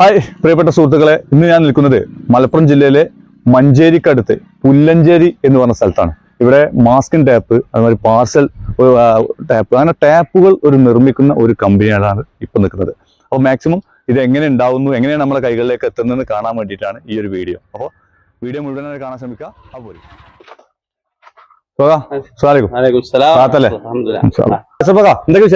Hi പ്രിയപ്പെട്ട സുഹൃത്തുക്കളെ ഇന്ന് ഞാൻ നിൽക്കുന്നത് മലപ്പുറം ജില്ലയിലെ മഞ്ചേരിക്കടുത്ത് പുല്ലഞ്ചേരി എന്ന് പറഞ്ഞ സ്ഥലത്താണ്. ഇവിടെ മാസ്കിൻ ടാപ്പ് അതുമാതിരി പാർസൽ ടാപ്പ് അങ്ങനെ ടാപ്പുകൾ ഒരു നിർമ്മിക്കുന്ന ഒരു കമ്പനിയാണ് ഇപ്പൊ നിൽക്കുന്നത്. അപ്പോൾ മാക്സിമം ഇത് എങ്ങനെ ഉണ്ടാവുന്നു എങ്ങനെയാണ് നമ്മുടെ കൈകളിലേക്ക് എത്തുന്നതെന്ന് കാണാൻ വേണ്ടിയിട്ടാണ് ഈ ഒരു വീഡിയോ അപ്പോൾ വീഡിയോ മുഴുവനായി കാണാൻ ശ്രമിക്കുക. അപ്പോൾ എന്തൊക്കെ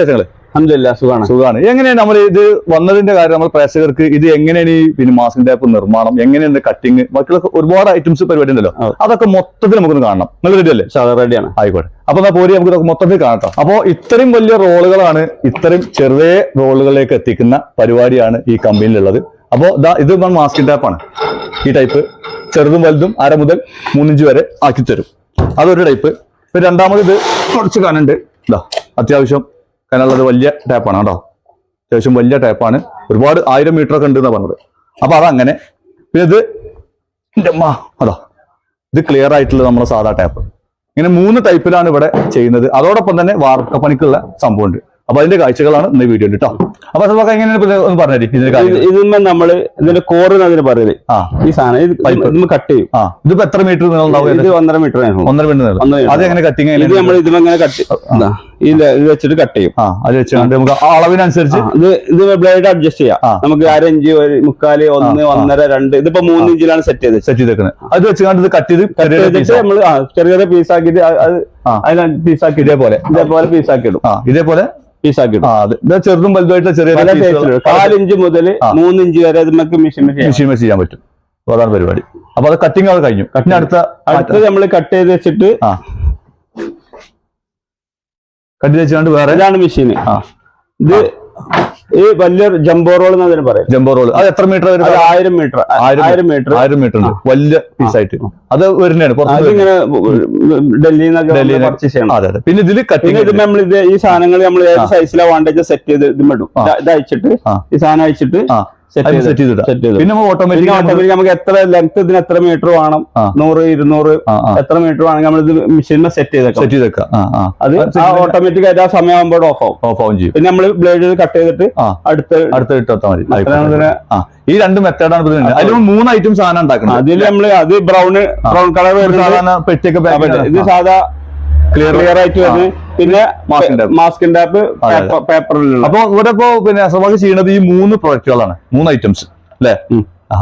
സുഖാണ്. സുഖമാണ് എങ്ങനെയാണ് നമ്മൾ ഇത് വന്നതിന്റെ കാര്യം നമ്മൾ പ്രേക്ഷകർക്ക് ഇത് എങ്ങനെയാണ് ഈ പിന്നെ മാസ്കിൻ ടാപ്പ് നിർമ്മാണം എങ്ങനെയാണ് കട്ടിങ് ബാക്കിയുള്ള ഒരുപാട് ഐറ്റംസ് പരിപാടി ഉണ്ടല്ലോ. അതൊക്കെ മൊത്തത്തിൽ നമുക്കൊന്ന് കാണണം. നിങ്ങൾ റെഡി അല്ലേ? റെഡിയാണ് ആയിക്കോട്ടെ. അപ്പൊ എന്നാ പോരി നമുക്ക് ഇതൊക്കെ മൊത്തത്തിൽ കാണട്ടോ അപ്പോ ഇത്രയും വലിയ റോളുകളാണ് ഇത്രയും ചെറിയ റോളുകളിലേക്ക് എത്തിക്കുന്ന പരിപാടിയാണ് ഈ കമ്പനിയിലുള്ളത്. അപ്പോ ഇതാ ഇത് മാസ്കിൻ ടാപ്പാണ് ഈ ടൈപ്പ് ചെറുതും വലുതും അര മുതൽ മൂന്നിഞ്ച് വരെ ആക്കി തരും അതൊരു ടൈപ്പ്. പിന്നെ രണ്ടാമത് ഇത് കുറച്ച് കനുണ്ട്. ഇതാ അത്യാവശ്യം കനുള്ളത് വലിയ ടാപ്പാണ് കേട്ടോ. അത്യാവശ്യം വലിയ ടാപ്പാണ് ഒരുപാട് ആയിരം മീറ്റർ ഒക്കെ ഉണ്ട് പറഞ്ഞത്. അപ്പൊ അതങ്ങനെ. പിന്നെ ഇത് എന്റെ അമ്മ അതാ. ഇത് ക്ലിയർ ആയിട്ടുള്ള നമ്മുടെ സാധാ ടാപ്പ് ഇങ്ങനെ മൂന്ന് ടൈപ്പിലാണ് ഇവിടെ ചെയ്യുന്നത്. അതോടൊപ്പം തന്നെ വാർക്കപ്പണിക്കുള്ള സംഭവമുണ്ട്. അപ്പൊ അതിന്റെ കാഴ്ചകളാണ് ഇന്ന് വീഡിയോ കേട്ടോ അപ്പൊ നമുക്ക് എങ്ങനെയാണ് ഒന്ന് പറഞ്ഞേ ഇതിന്റെ ഇതിന്മേ നമ്മൾ ഇതിന്റെ കോറ് അതിന് പറയുന്നത് ആ. ഈ സാധനം ഇത് കട്ട് ചെയ്യും. ആ. ഇതിപ്പോ എത്ര മീറ്റർ നീളം ഉണ്ടാവും ഇത്? ഒന്നര മീറ്റർ ഒന്നര മീറ്റർ നീളം. അത് എങ്ങനെ കട്ടിങ് ഇത് നമ്മൾ ഇങ്ങനെ കട്ട് ഇതാ, വെച്ചിട്ട് കട്ട് ചെയ്യും. ആ അത് വെച്ചുകൊണ്ട് നമുക്ക് അളവിനനുസരിച്ച് ഇത് ഇത് ബ്ലേഡ് അഡ്ജസ്റ്റ് ചെയ്യാം. നമുക്ക് അരഞ്ച് ഒരു മുക്കാൽ ഒന്ന്. ഒന്നര രണ്ട് ഇതിപ്പോ മൂന്ന് ഇഞ്ചിലാണ് സെറ്റ് ചെയ്ത് സെറ്റ് ചെയ്തേക്കുന്നത് അത് വെച്ചുകൊണ്ട് ഇത് കട്ട് ചെയ്ത് കട്ട് ചെയ്തിട്ട് നമ്മൾ ചെറിയ ചെറിയ പീസ് ആക്കിയിട്ട് അത് അത് ആ. അതിനെ പീസ് ആക്കി ഇതേപോലെ ഇതേപോലെ പീസ് ആക്കി ഇടും. ഇതേപോലെ പീസ് ആക്കി ഇടും. ആ അത് ചെറുതും വലുതായിട്ട് ചെറിയ കാലിഞ്ച് മുതൽ മൂന്നിഞ്ച് വരെ നമുക്ക് മെഷീൻ മെഷീൻ ചെയ്യാൻ പറ്റും. അതാണ് പരിപാടി. അപ്പൊ അത് കട്ടിങ് അത് കഴിഞ്ഞു. കട്ടിന് അടുത്ത അടുത്ത് നമ്മൾ കട്ട് ചെയ്ത് വെച്ചിട്ട് കട്ടി വെച്ചുകൊണ്ട് വേറെ? ഇതാണ് മെഷീൻ ഇത് ഈ വലിയ ജംബോ റോൾ എന്ന് പറയാം. ജംബോ റോൾ അത് എത്ര മീറ്റർ വരും ആയിരം മീറ്റർ ആയിരം മീറ്റർ ആയിരം മീറ്റർ ഉണ്ട്. വലിയ പീസ് ആയിട്ട്. അത് വരുന്നതാണ് അതിങ്ങനെ ഡൽഹിയിൽ നിന്നൊക്കെ പർച്ചേസ് ചെയ്യണം. അതെ അതെ. പിന്നെ ഇതിൽ കട്ടിങ് ഇത് നമ്മൾ ഇത് ഈ സാധനങ്ങൾ നമ്മൾ ഏത്. സൈസിലാണ് വേണ്ടത് സെറ്റ് ചെയ്ത് ഇത് ഇടും. ഇത് അയച്ചിട്ട് ഈ സാധനം അയച്ചിട്ട് സെറ്റ് ചെയ്ത്. സെറ്റ് ചെയ്തിടാം. പിന്നെ നമ്മൾ ഓട്ടോമാറ്റിക് ഓട്ടോമാറ്റിക് നമുക്ക് എത്ര ലെങ്ത് ഇതിന് എത്ര മീറ്റർ വേണം. നൂറ് ഇരുന്നൂറ് എത്ര മീറ്റർ വേണമെങ്കിൽ നമ്മൾ ഇത് മെഷീനെ സെറ്റ് ചെയ്തേക്കാം. സെറ്റ് ചെയ്തേക്കാം. അത് ഓട്ടോമാറ്റിക് ആയിട്ട് ആ സമയമാകുമ്പോൾ ഓഫ് ആവും. ഓഫ് ആവും ചെയ്യും. പിന്നെ നമ്മൾ ബ്ലേഡ് കട്ട് ചെയ്തിട്ട്. അടുത്ത അടുത്ത ഇട്ടാൽ മതി. ഈ രണ്ട് മെത്തേഡാണ് അതിൽ മൂന്ന് ഐറ്റം സാധനം ഉണ്ടാക്കുന്നത് അതിൽ നമ്മൾ അത് ബ്രൗൺ ബ്രൗൺ കളർ സാധാരണ പെട്ടിയൊക്കെ ഇത് സാധാ ക്ലിയർ ആയിട്ട് വരുന്നത് പിന്നെ. Masking tap. പേപ്പറിലുള്ള അപ്പൊ ഇവിടെ ഇപ്പോ പിന്നെ അസമാക്ക് ചെയ്യുന്നത് ഈ മൂന്ന് പ്രൊഡക്റ്റുകളാണ് മൂന്ന് ഐറ്റംസ് അല്ലെ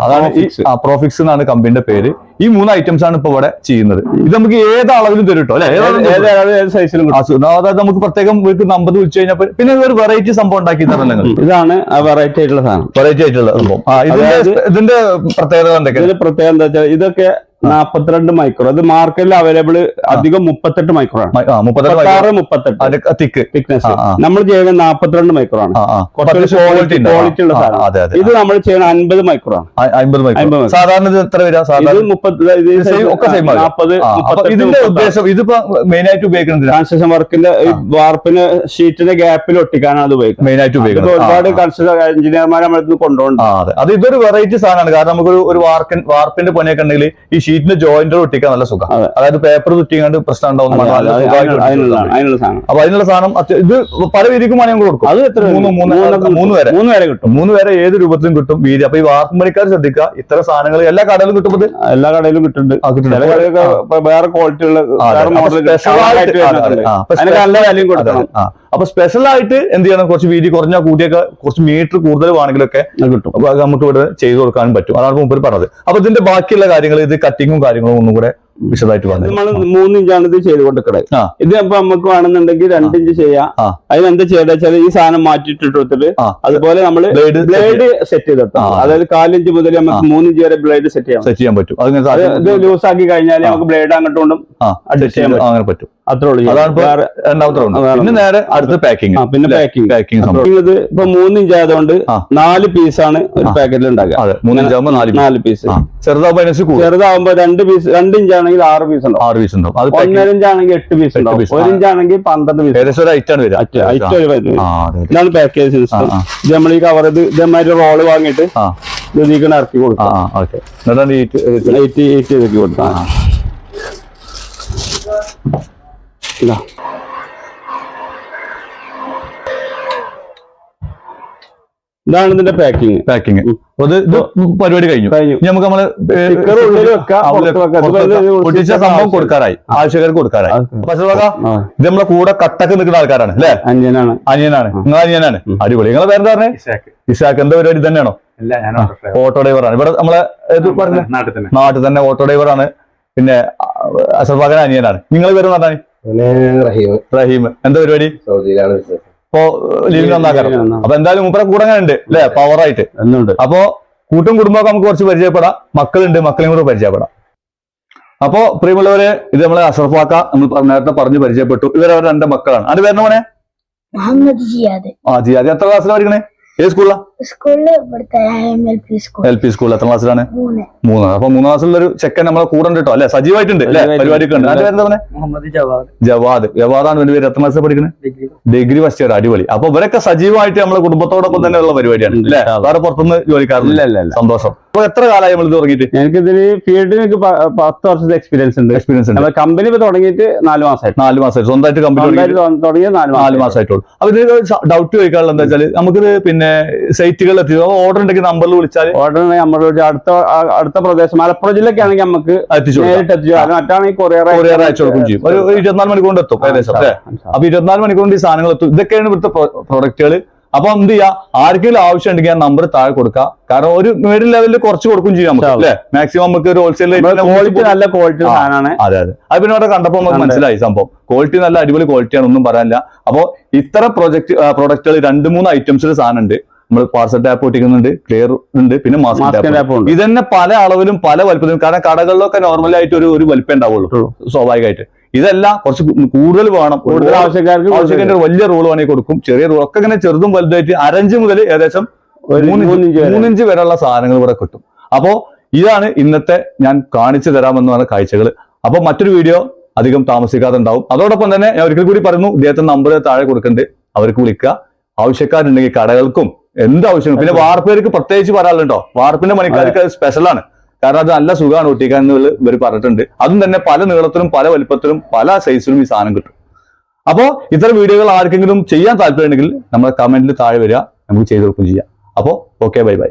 അതാണ് ഈ പ്രോഫിക്സ് എന്നാണ് കമ്പനിയുടെ പേര്. ഈ മൂന്ന് ഐറ്റംസ് ആണ് ഇപ്പൊ ഇവിടെ ചെയ്യുന്നത്. ഇത് നമുക്ക് ഏത് അളവിലും തരും കേട്ടോ. അല്ലെ സൈസിലും അതായത് നമുക്ക് പ്രത്യേകം വീട്ടിൽ നമ്പർ വിളിച്ചു കഴിഞ്ഞാൽ പിന്നെ ഒരു വെറൈറ്റി സംഭവം ഉണ്ടാക്കി തരണം ഇതാണ് വെറൈറ്റി ആയിട്ടുള്ള സാധനം. വെറൈറ്റി ആയിട്ടുള്ള സംഭവം. ഇതിന്റെ ഇതിന്റെ പ്രത്യേകത എന്തൊക്കെയാണ്? ഇതിന് എന്താ വെച്ചാൽ ഇതൊക്കെ നാപ്പത്തിരണ്ട് മൈക്രോ അത് മാർക്കറ്റിൽ അവൈലബിൾ അധികം മുപ്പത്തെട്ട് മൈക്രോ ആണ്. മുപ്പത്താറ് മുപ്പത്തെട്ട്. Thick thickness. നമ്മൾ ചെയ്യുന്നത് നാപ്പത്തിരണ്ട് മൈക്രോ ആണ്. ക്വാളിറ്റി. ഉള്ള സാധനം. ഇത് നമ്മൾ ചെയ്യുന്ന അൻപത് മൈക്രോ ആണ്. ആ, അമ്പത് മൈക്രോ സാധാരണ ഇത് എത്ര സാധാരണ ഇതിന്റെ ഉദ്ദേശം ഇതിപ്പോ മെയിൻ ആയിട്ട് ഉപയോഗിക്കുന്നത് കൺസ്ട്രക്ഷൻ വർക്കിന്റെ വാർപ്പിന് ഷീറ്റിന്റെ ഗ്യാപ്പിൽ ഒട്ടിക്കാനാണ് അത് ഉപയോഗിക്കുന്നത്. മെയിൻ ആയിട്ട് ഉപയോഗിക്കുന്നത്. ഒരുപാട്. കൺസ്ട്രക്ഷൻ എഞ്ചിനീയർമാർ നമ്മളെ കൊണ്ടുപോകുന്നുണ്ട് ആ അതെ. അത് ഇതൊരു വെറൈറ്റി സാധനമാണ്. കാരണം നമുക്ക് ഒരു വാർക്കൻ വാർപ്പിന്റെ പണിയൊക്കെ ഉണ്ടെങ്കിൽ ഈ ഷീറ്റിന്റെ ജോയിന്റ് ഒട്ടിക്കാൻ നല്ല സുഖം. അതായത് പേപ്പർ തുറ്റിങ്ങാണ്ട് പ്രശ്നം ഉണ്ടാവും അപ്പൊ അതിനുള്ള സാധനം ഇത് പല വീതിക്കും വേണമെങ്കിൽ കൊടുക്കും. അത് എത്ര മൂന്ന് വരെ. മൂന്ന് വരെ കിട്ടും. മൂന്ന് വരെ ഏത് രൂപത്തിലും കിട്ടും വീതി. അപ്പൊ ഈ വാർപ്പുമണിക്കാർ ശ്രദ്ധിക്കുക ഇത്ര സാധനങ്ങൾ എല്ലാ കടയിലും കിട്ടുമ്പോൾ എല്ലാ കടയിലും കിട്ടുന്നുണ്ട്. ആ, ചില കടയിലൊക്കെ വേറെ ക്വാളിറ്റി ഉള്ള നല്ല വിലയും കൊടുക്കണം. അപ്പൊ സ്പെഷ്യൽ ആയിട്ട് എന്ത് ചെയ്യണം? കുറച്ച് വീതി കുറഞ്ഞ കൂടിയൊക്കെ കുറച്ച് മീറ്റർ കൂടുതൽ വേണമെങ്കിലൊക്കെ കിട്ടും. അപ്പൊ നമുക്ക് ഇവിടെ ചെയ്തു കൊടുക്കാനും പറ്റും. അതാണ് മുമ്പ് പറഞ്ഞത്. അപ്പൊ ഇതിന്റെ ബാക്കിയുള്ള കാര്യങ്ങൾ ഇത് കട്ടിങ്ങും കാര്യങ്ങളും ഒന്നും കൂടെ വിശദമായിട്ട് പറഞ്ഞു. നമ്മൾ മൂന്ന് ഇഞ്ചാണ് ഇത് ചെയ്ത് കൊടുക്കണത്. ഇത് അപ്പൊ നമുക്ക് വേണമെന്നുണ്ടെങ്കിൽ രണ്ട് ഇഞ്ച് ചെയ്യാം. അതിനെന്താ ചെയ്യേണ്ട വെച്ചാൽ ഈ സാധനം മാറ്റിയിട്ടിട്ട്. അതുപോലെ നമ്മൾ ബ്ലേഡ് സെറ്റ് ചെയ്തിട്ട്. അതായത് കാലിഞ്ച് മുതൽ നമുക്ക് മൂന്നിഞ്ച് വരെ ബ്ലേഡ് സെറ്റ് ചെയ്യാം. സെറ്റ് ചെയ്യാൻ പറ്റും. ഇത് ലൂസ് ആക്കി കഴിഞ്ഞാൽ. നമുക്ക് ബ്ലേഡ് അങ്ങോട്ടും set ചെയ്യാൻ അങ്ങനെ പറ്റും. അത്രേ ഉള്ളൂ. രണ്ടാമത്തെ പിന്നെ നേരെ അടുത്ത പാക്കിംഗ് പിന്നെ പാക്കിംഗ് പാക്കിംഗ് സംഭവം. ഇത് ഇപ്പൊ മൂന്ന് ഇഞ്ച് ആയതുകൊണ്ട്. നാല് പീസാണ് ഒരു. പാക്കറ്റിൽ ഉണ്ടാക്കുക. നാല്. നാല് പീസ്. ചെറുതാകുമ്പോ ചെറുതാവുമ്പോ രണ്ട് പീസ് രണ്ട് ഇഞ്ച് ആണെങ്കിൽ ആറ് പീസ് ഉണ്ടാവും. ആറ് പീസ് ഉണ്ടാവും. അത് ആണെങ്കിൽ എട്ട് പീസ് ഉണ്ടാവും. ആണെങ്കിൽ പന്ത്രണ്ട് പീസ് ഏകദേശം ഒരു ഐറ്റാണ് വരിക. ഐറ്റം ഒരു അതെ. ഇതാണ് പാക്കേജ് സിസ്റ്റം. ഇത് നമ്മൾ ഈ കവർ ഇത് ഇതേമാതിരി റോൾ വാങ്ങിയിട്ട് ഇതിലേക്ക് ഇറക്കി കൊടുക്കാം ഇതാണ് ഇതിന്റെ പാക്കിങ് പാക്കിങ് അത് ഇത് പരിപാടി കഴിഞ്ഞു. നമുക്ക് നമ്മൾ പൊട്ടിച്ച സംഭവം. കൊടുക്കാറായി. ആവശ്യക്കാർക്ക് കൊടുക്കാറായി. ആ, ഇത് നമ്മളെ കൂടെ കട്ടക്ക് നിൽക്കുന്ന ആൾക്കാരാണ് അല്ലേ? അനിയനാണ്. അനിയനാണ്. നിങ്ങൾ അനിയനാണ്. അടിപൊളി. നിങ്ങളെ പേരെന്താ പറഞ്ഞേ? ഇസാക്ക്. എന്താ പരിപാടി? തന്നെയാണോ? ഓട്ടോ ഡ്രൈവറാണ് ഇവിടെ നമ്മളെ ഇത് പറഞ്ഞ? നാട്ടിൽ തന്നെ. നാട്ടിൽ തന്നെ ഓട്ടോ ഡ്രൈവറാണ് പിന്നെ അസർഫാഖൻ അനിയനാണ്. നിങ്ങൾ പേര് പറഞ്ഞാൽ റഹീം. റഹീം. എന്താ പരിപാടി? സൗദിയിലാണ് ഇപ്പോ ലീവിന് വന്നാക്കാരം. അപ്പൊ എന്തായാലും മൂപ്പരെ കൂടെ അങ്ങനെ ഉണ്ട് അല്ലെ? പവറായിട്ട്. എന്നുണ്ട്. അപ്പോ കൂട്ടും കുടുംബമൊക്കെ നമുക്ക് കുറച്ച് പരിചയപ്പെടാം. മക്കളുണ്ട് മക്കളെയും കൂടെ പരിചയപ്പെടാം. അപ്പോ പ്രിയമുള്ളവര് ഇത് നമ്മളെ അഷറഫാക്ക നമ്മൾ നേരത്തെ പറഞ്ഞു പരിചയപ്പെട്ടു. ഇവരവരുടെ രണ്ട് മക്കളാണ്. അത് പേരണ മോനെ? ആ ജിയാദ്. എത്ര ക്ലാസ്സിലാണ് പഠിക്കണേ? ഏത് സ്കൂളിലാ എം എൽ പി സ്കൂൾ സ്കൂളിൽ എത്ര ക്ലാസ്സിലാണ് മൂന്ന്. അപ്പൊ മൂന്നാം ക്ലാസ്സിലുള്ള ഒരു ചെക്കൻ നമ്മളെ കൂടെ ഉണ്ട് കേട്ടോ അല്ലെ? സജീവായിട്ടുണ്ട് അല്ലെ. പരിപാടിയൊക്കെ ഉണ്ട്. അതിന്റെ പേരെന്താ മുഹമ്മദ് ജവാദ്. ജവാദ്. ജവാദാണ് എന്റെ പേര്. എത്ര ക്ലാസ്സിൽ പഠിക്കുന്നത് ഡിഗ്രി. ഫസ്റ്റ് ഇയർ അടിപൊളി. അപ്പൊ ഇവരൊക്കെ സജീവമായിട്ട് നമ്മളെ കുടുംബത്തോടൊപ്പം തന്നെ ഉള്ള പരിപാടിയാണ് അല്ലെ? വേറെ പുറത്തുനിന്ന് ജോലിക്കാരില്ല ഇല്ല ഇല്ല ഇല്ല. സന്തോഷം. അപ്പൊ എത്ര കാലമായി നമ്മൾ തുടങ്ങിയിട്ട്? എനിക്ക് ഇതിന് ഫീൽഡിൽ എനിക്ക് പത്ത് വർഷത്തെ എക്സ്പീരിയൻസ് ഉണ്ട്. എക്സ്പീരിയൻസ് ഉണ്ട്. കമ്പനി ഇപ്പൊ തുടങ്ങിയിട്ട് നാല് മാസമായിട്ട് നാല് മാസമായിട്ട് സ്വന്തമായിട്ട് കമ്പനി തുടങ്ങിയത് തുടങ്ങിയ നാല് നാല് മാസം മാസമായിട്ടുള്ളൂ അപ്പൊ ഇത് ഡൗട്ട് ചോദിക്കാനുള്ള എന്താ വെച്ചാൽ നമുക്കിത് പിന്നെ സൈറ്റുകളിൽ എത്തി ഓർഡർ ഉണ്ടെങ്കിൽ നമ്പറിൽ വിളിച്ചാൽ ഓർഡർ നമ്മുടെ ഒരു അടുത്ത അടുത്ത പ്രദേശം മലപ്പുറം ജില്ലയ്ക്ക് ആണെങ്കിൽ നമുക്ക് എത്തിച്ചു കൊടുക്കാം. നേരിട്ട് എത്തിച്ചു മറ്റാണെങ്കിൽ കൊറിയർ കൊറിയർ അയച്ചു കൊടുക്കും ചെയ്യും. ഒരു ഇരുപത്തിനാല് മണിക്കൂർ എത്തും ഏകദേശം അപ്പൊ ഇരുപത്തിനാല് മണിക്കൂർ കൊണ്ട് ഈ സാധനങ്ങൾ എത്തും. ഇതൊക്കെയാണ് ഇവിടുത്തെ പ്രൊഡക്റ്റുകൾ അപ്പൊ എന്ത് ചെയ്യാ? ആർക്കെങ്കിലും ആവശ്യം ഉണ്ടെങ്കിൽ ആ നമ്പർ താഴെ കൊടുക്കുക കാരണം ഒരു മിഡിൽ ലെവലിൽ കുറച്ച് കൊടുക്കും ചെയ്യാം നമുക്ക് അല്ലെ? മാക്സിമം നമുക്ക് ഒരു ഹോൾസെയിൽ ക്വാളിറ്റി നല്ല ക്വാളിറ്റി. സാധനമാണ്. അതെ അതെ. അത് പിന്നെ അവിടെ കണ്ടപ്പോൾ നമുക്ക് മനസ്സിലായി സംഭവം. ക്വാളിറ്റി നല്ല അടിപൊളി ക്വാളിറ്റിയാണ് ഒന്നും പറയാനില്ല. അപ്പോ ഇത്ര പ്രൊജക്ട് പ്രൊഡക്റ്റുകൾ രണ്ട് മൂന്ന് ഐറ്റംസിൽ സാധനം ഉണ്ട് നമ്മൾ പാർസൽ ടാപ്പ് ഒട്ടിക്കുന്നുണ്ട് ക്ലിയർ ഉണ്ട് പിന്നെ മാസ്ക് ടാപ്പ് ഉണ്ട്. ഇതന്നെ പല അളവിലും പല വലുപ്പത്തിലും കാരണം കടകളിലൊക്കെ നോർമലി ആയിട്ട് ഒരു ഒരു വലിപ്പം ഉണ്ടാവുള്ളൂ. സ്വാഭാവികമായിട്ട്. ഇതല്ല കുറച്ച് കൂടുതൽ വേണം. കൂടുതൽ ആവശ്യക്കാർക്ക് ആവശ്യക്കാരുടെ ഒരു വലിയ റോൾ വേണമെങ്കിൽ കൊടുക്കും. ചെറിയ റോൾ ഒക്കെ ഇങ്ങനെ ചെറുതും വലുതായിട്ട് അരഞ്ച് മുതൽ ഏകദേശം മൂന്നിഞ്ച് മൂന്നിഞ്ച് വരെ. മൂന്നിഞ്ച് വരെയുള്ള സാധനങ്ങൾ ഇവിടെ കിട്ടും. അപ്പോ ഇതാണ് ഇന്നത്തെ ഞാൻ കാണിച്ചു തരാമെന്ന് പറഞ്ഞ കാഴ്ചകൾ. അപ്പൊ മറ്റൊരു വീഡിയോ അധികം താമസിക്കാതെ ഉണ്ടാവും അതോടൊപ്പം തന്നെ ഞാൻ ഒരിക്കൽ കൂടി പറയുന്നു ഇദ്ദേഹത്തിന്റെ നമ്പർ താഴെ കൊടുക്കുന്നുണ്ട് അവർക്ക് വിളിക്കുക. ആവശ്യക്കാരുണ്ടെങ്കിൽ കടകൾക്കും എന്ത് ആവശ്യം പിന്നെ വാർപ്പേർക്ക് പ്രത്യേകിച്ച് പറയാനുണ്ടോ വാർപ്പിന്റെ പണിക്കാർക്ക് അത് സ്പെഷ്യലാണ് കാരണം അത് നല്ല സുഖമാണ് ഒട്ടിക്കാൻ എന്ന് ഇവർ പറഞ്ഞിട്ടുണ്ട്. അതും തന്നെ പല നീളത്തിലും പല വലിപ്പത്തിലും പല സൈസിലും ഈ സാധനം കിട്ടും. അപ്പോൾ ഇത്തരം വീഡിയോകൾ ആർക്കെങ്കിലും ചെയ്യാൻ താല്പര്യമുണ്ടെങ്കിൽ നമ്മുടെ കമന്റിൽ താഴെ വരിക. നമുക്ക് ചെയ്ത് കൊടുക്കും ചെയ്യാം. അപ്പോൾ ഓക്കെ ബൈ ബൈ